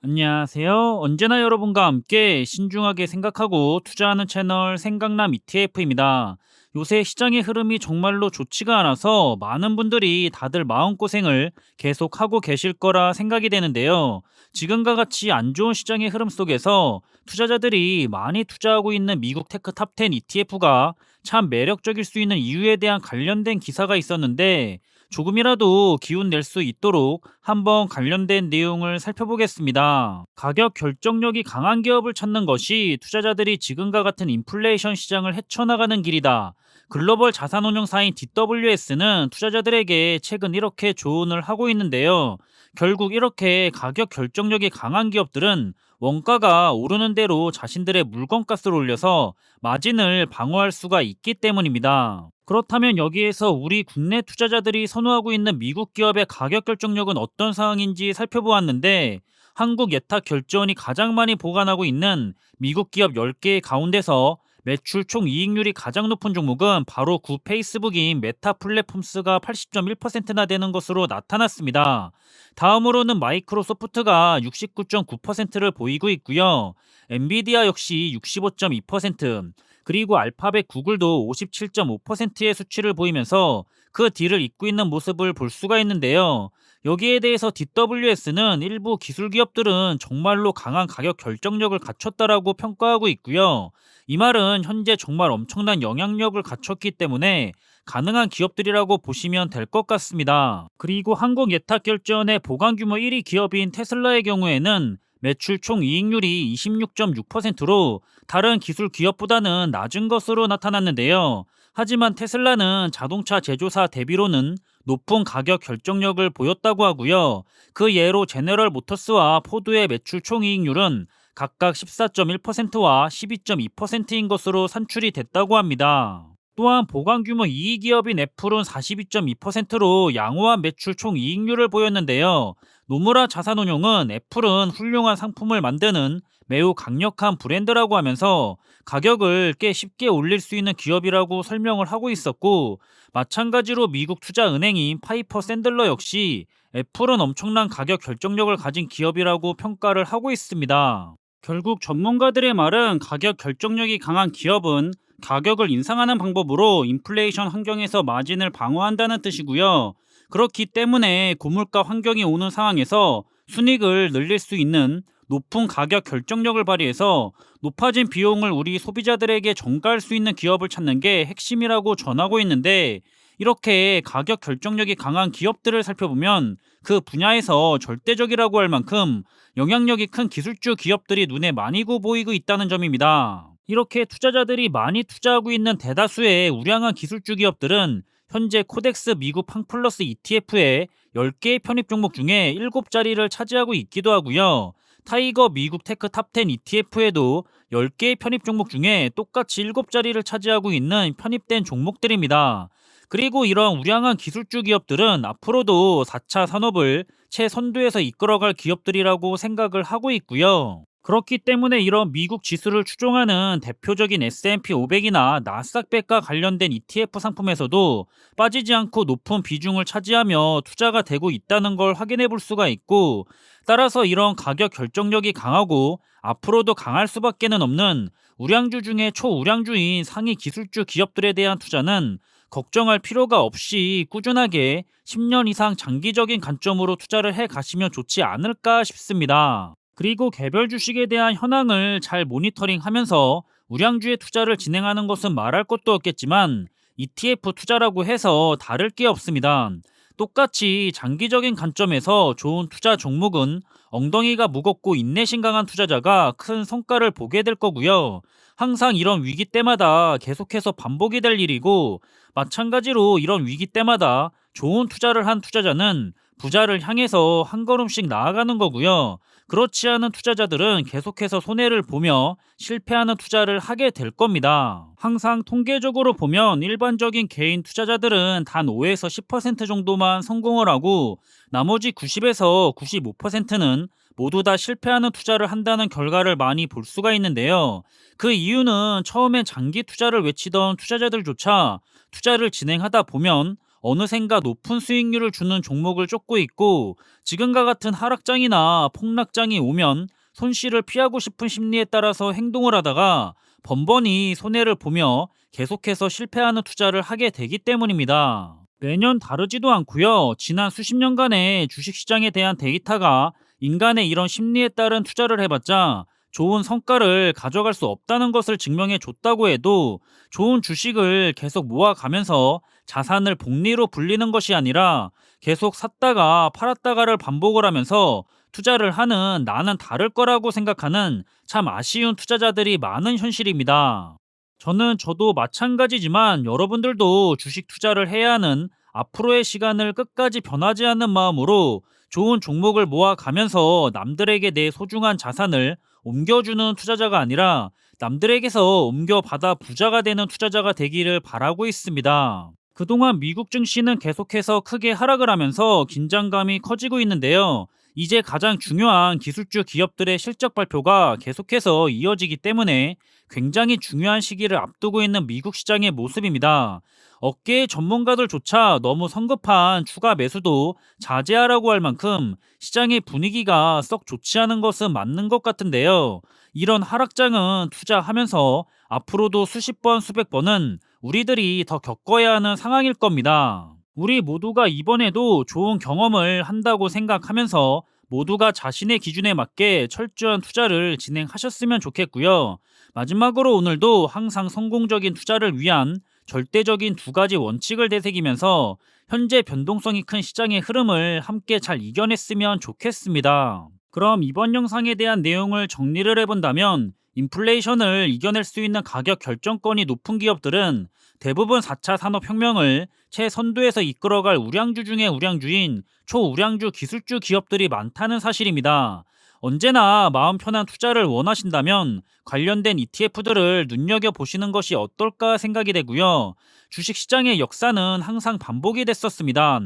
안녕하세요. 언제나 여러분과 함께 신중하게 생각하고 투자하는 채널 생각남 ETF입니다. 요새 시장의 흐름이 정말로 좋지가 않아서 많은 분들이 다들 마음고생을 계속 하고 계실 거라 생각이 되는데요. 지금과 같이 안 좋은 시장의 흐름 속에서 투자자들이 많이 투자하고 있는 미국 테크 탑10 ETF가 참 매력적일 수 있는 이유에 대한 관련된 기사가 있었는데 조금이라도 기운 낼 수 있도록 한번 관련된 내용을 살펴보겠습니다. 가격 결정력이 강한 기업을 찾는 것이 투자자들이 지금과 같은 인플레이션 시장을 헤쳐나가는 길이다. 글로벌 자산운용사인 DWS는 투자자들에게 최근 이렇게 조언을 하고 있는데요. 결국 이렇게 가격 결정력이 강한 기업들은 원가가 오르는 대로 자신들의 물건값을 올려서 마진을 방어할 수가 있기 때문입니다. 그렇다면 여기에서 우리 국내 투자자들이 선호하고 있는 미국 기업의 가격 결정력은 어떤 상황인지 살펴보았는데 한국 예탁 결제원이 가장 많이 보관하고 있는 미국 기업 10개 가운데서 매출 총 이익률이 가장 높은 종목은 바로 구 페이스북인 메타 플랫폼스가 80.1%나 되는 것으로 나타났습니다. 다음으로는 마이크로소프트가 69.9%를 보이고 있고요. 엔비디아 역시 65.2%, 그리고 알파벳 구글도 57.5%의 수치를 보이면서 그 뒤를 잇고 있는 모습을 볼 수가 있는데요. 여기에 대해서 DWS는 일부 기술 기업들은 정말로 강한 가격 결정력을 갖췄다라고 평가하고 있고요. 이 말은 현재 정말 엄청난 영향력을 갖췄기 때문에 가능한 기업들이라고 보시면 될 것 같습니다. 그리고 한국 예탁 결제원의 보관 규모 1위 기업인 테슬라의 경우에는 매출 총 이익률이 26.6%로 다른 기술 기업보다는 낮은 것으로 나타났는데요. 하지만 테슬라는 자동차 제조사 대비로는 높은 가격 결정력을 보였다고 하고요. 그 예로 제너럴 모터스와 포드의 매출 총 이익률은 각각 14.1%와 12.2%인 것으로 산출이 됐다고 합니다. 또한 보관 규모 2위 기업인 애플은 42.2%로 양호한 매출 총 이익률을 보였는데요. 노무라 자산운용은 애플은 훌륭한 상품을 만드는 매우 강력한 브랜드라고 하면서 가격을 꽤 쉽게 올릴 수 있는 기업이라고 설명을 하고 있었고 마찬가지로 미국 투자은행인 파이퍼 샌들러 역시 애플은 엄청난 가격 결정력을 가진 기업이라고 평가를 하고 있습니다. 결국 전문가들의 말은 가격 결정력이 강한 기업은 가격을 인상하는 방법으로 인플레이션 환경에서 마진을 방어한다는 뜻이고요. 그렇기 때문에 고물가 환경이 오는 상황에서 순익을 늘릴 수 있는 높은 가격 결정력을 발휘해서 높아진 비용을 우리 소비자들에게 전가할 수 있는 기업을 찾는 게 핵심이라고 전하고 있는데 이렇게 가격 결정력이 강한 기업들을 살펴보면 그 분야에서 절대적이라고 할 만큼 영향력이 큰 기술주 기업들이 눈에 많이 고 보이고 있다는 점입니다. 이렇게 투자자들이 많이 투자하고 있는 대다수의 우량한 기술주 기업들은 현재 코덱스 미국 팡플러스 ETF의 10개의 편입 종목 중에 7자리를 차지하고 있기도 하고요. 타이거 미국 테크 탑10 ETF에도 10개의 편입 종목 중에 똑같이 7자리를 차지하고 있는 편입된 종목들입니다. 그리고 이런 우량한 기술주 기업들은 앞으로도 4차 산업을 최선두에서 이끌어갈 기업들이라고 생각을 하고 있고요. 그렇기 때문에 이런 미국 지수를 추종하는 대표적인 S&P 500이나 나스닥백과 관련된 ETF 상품에서도 빠지지 않고 높은 비중을 차지하며 투자가 되고 있다는 걸 확인해 볼 수가 있고 따라서 이런 가격 결정력이 강하고 앞으로도 강할 수밖에는 없는 우량주 중에 초우량주인 상위 기술주 기업들에 대한 투자는 걱정할 필요가 없이 꾸준하게 10년 이상 장기적인 관점으로 투자를 해 가시면 좋지 않을까 싶습니다. 그리고 개별 주식에 대한 현황을 잘 모니터링 하면서 우량주에 투자를 진행하는 것은 말할 것도 없겠지만 ETF 투자라고 해서 다를 게 없습니다. 똑같이 장기적인 관점에서 좋은 투자 종목은 엉덩이가 무겁고 인내심 강한 투자자가 큰 성과를 보게 될 거고요. 항상 이런 위기 때마다 계속해서 반복이 될 일이고 마찬가지로 이런 위기 때마다 좋은 투자를 한 투자자는 부자를 향해서 한 걸음씩 나아가는 거고요. 그렇지 않은 투자자들은 계속해서 손해를 보며 실패하는 투자를 하게 될 겁니다. 항상 통계적으로 보면 일반적인 개인 투자자들은 단 5에서 10% 정도만 성공을 하고 나머지 90에서 95%는 모두 다 실패하는 투자를 한다는 결과를 많이 볼 수가 있는데요. 그 이유는 처음엔 장기 투자를 외치던 투자자들조차 투자를 진행하다 보면 어느샌가 높은 수익률을 주는 종목을 쫓고 있고 지금과 같은 하락장이나 폭락장이 오면 손실을 피하고 싶은 심리에 따라서 행동을 하다가 번번이 손해를 보며 계속해서 실패하는 투자를 하게 되기 때문입니다. 매년 다르지도 않고요. 지난 수십 년간의 주식시장에 대한 데이터가 인간의 이런 심리에 따른 투자를 해봤자 좋은 성과를 가져갈 수 없다는 것을 증명해 줬다고 해도 좋은 주식을 계속 모아가면서 자산을 복리로 불리는 것이 아니라 계속 샀다가 팔았다가를 반복을 하면서 투자를 하는 나는 다를 거라고 생각하는 참 아쉬운 투자자들이 많은 현실입니다. 저는 저도 마찬가지지만 여러분들도 주식 투자를 해야 하는 앞으로의 시간을 끝까지 변하지 않는 마음으로 좋은 종목을 모아가면서 남들에게 내 소중한 자산을 옮겨주는 투자자가 아니라 남들에게서 옮겨받아 부자가 되는 투자자가 되기를 바라고 있습니다. 그동안 미국 증시는 계속해서 크게 하락을 하면서 긴장감이 커지고 있는데요. 이제 가장 중요한 기술주 기업들의 실적 발표가 계속해서 이어지기 때문에 굉장히 중요한 시기를 앞두고 있는 미국 시장의 모습입니다. 업계의 전문가들조차 너무 성급한 추가 매수도 자제하라고 할 만큼 시장의 분위기가 썩 좋지 않은 것은 맞는 것 같은데요. 이런 하락장은 투자하면서 앞으로도 수십 번, 수백 번은 우리들이 더 겪어야 하는 상황일 겁니다. 우리 모두가 이번에도 좋은 경험을 한다고 생각하면서 모두가 자신의 기준에 맞게 철저한 투자를 진행하셨으면 좋겠고요. 마지막으로 오늘도 항상 성공적인 투자를 위한 절대적인 두 가지 원칙을 되새기면서 현재 변동성이 큰 시장의 흐름을 함께 잘 이겨냈으면 좋겠습니다. 그럼 이번 영상에 대한 내용을 정리를 해본다면 인플레이션을 이겨낼 수 있는 가격 결정권이 높은 기업들은 대부분 4차 산업혁명을 최선두에서 이끌어갈 우량주 중의 우량주인 초우량주 기술주 기업들이 많다는 사실입니다. 언제나 마음 편한 투자를 원하신다면 관련된 ETF들을 눈여겨보시는 것이 어떨까 생각이 되고요. 주식시장의 역사는 항상 반복이 됐었습니다.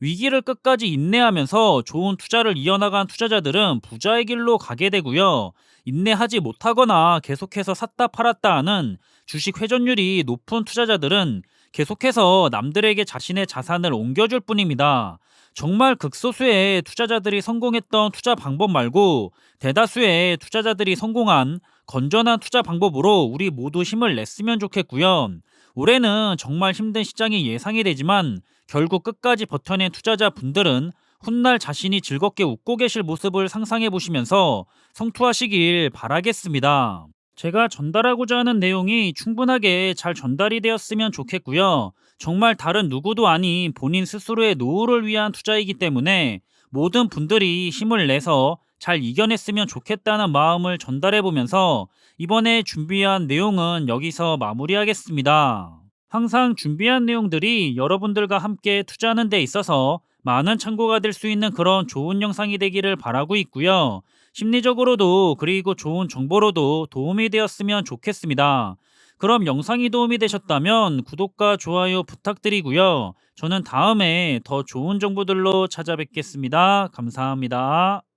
위기를 끝까지 인내하면서 좋은 투자를 이어나간 투자자들은 부자의 길로 가게 되고요. 인내하지 못하거나 계속해서 샀다 팔았다 하는 주식 회전율이 높은 투자자들은 계속해서 남들에게 자신의 자산을 옮겨줄 뿐입니다. 정말 극소수의 투자자들이 성공했던 투자 방법 말고 대다수의 투자자들이 성공한 건전한 투자 방법으로 우리 모두 힘을 냈으면 좋겠고요. 올해는 정말 힘든 시장이 예상이 되지만 결국 끝까지 버텨낸 투자자 분들은 훗날 자신이 즐겁게 웃고 계실 모습을 상상해 보시면서 성투하시길 바라겠습니다. 제가 전달하고자 하는 내용이 충분하게 잘 전달이 되었으면 좋겠고요. 정말 다른 누구도 아닌 본인 스스로의 노후를 위한 투자이기 때문에 모든 분들이 힘을 내서 잘 이겨냈으면 좋겠다는 마음을 전달해 보면서 이번에 준비한 내용은 여기서 마무리하겠습니다. 항상 준비한 내용들이 여러분들과 함께 투자하는 데 있어서 많은 참고가 될 수 있는 그런 좋은 영상이 되기를 바라고 있고요. 심리적으로도 그리고 좋은 정보로도 도움이 되었으면 좋겠습니다. 그럼 영상이 도움이 되셨다면 구독과 좋아요 부탁드리고요. 저는 다음에 더 좋은 정보들로 찾아뵙겠습니다. 감사합니다.